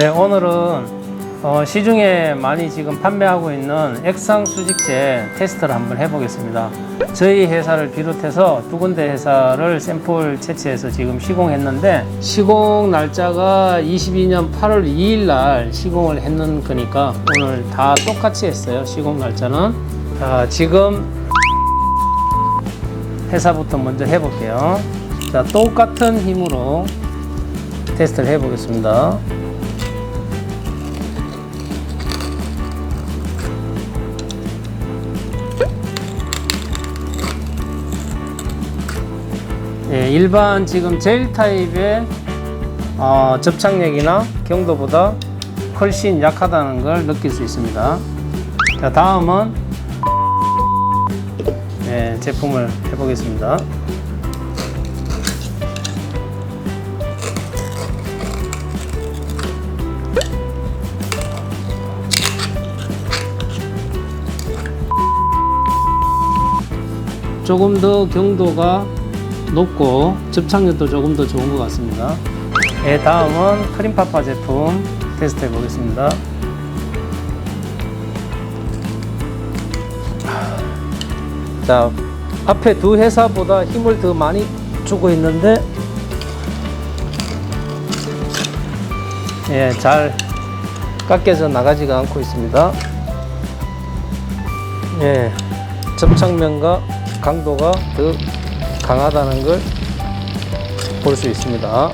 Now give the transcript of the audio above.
네, 오늘은 어, 시중에 많이 지금 판매하고 있는 액상 수직제 테스트를 한번 해보겠습니다. 저희 회사를 비롯해서 두 군데 회사를 샘플 채취해서 지금 시공했는데 시공 날짜가 22년 8월 2일 날 시공을 했는 거니까 오늘 다 똑같이 했어요. 시공 날짜는. 자, 지금 회사부터 먼저 해볼게요. 자, 똑같은 힘으로 테스트를 해보겠습니다. 예, 일반 지금 젤 타입의 어, 접착력이나 경도보다 훨씬 약하다는 걸 느낄 수 있습니다. 자, 다음은 예, 제품을 해보겠습니다. 조금 더 경도가 높고 접착력도 조금 더 좋은 것 같습니다. 네, 다음은 크림파파 제품 테스트 해 보겠습니다. 자, 앞에 두 회사보다 힘을 더 많이 주고 있는데, 예, 잘 깎여서 나가지가 않고 있습니다. 예, 접착면과 강도가 더 강하다는 걸 볼 수 있습니다.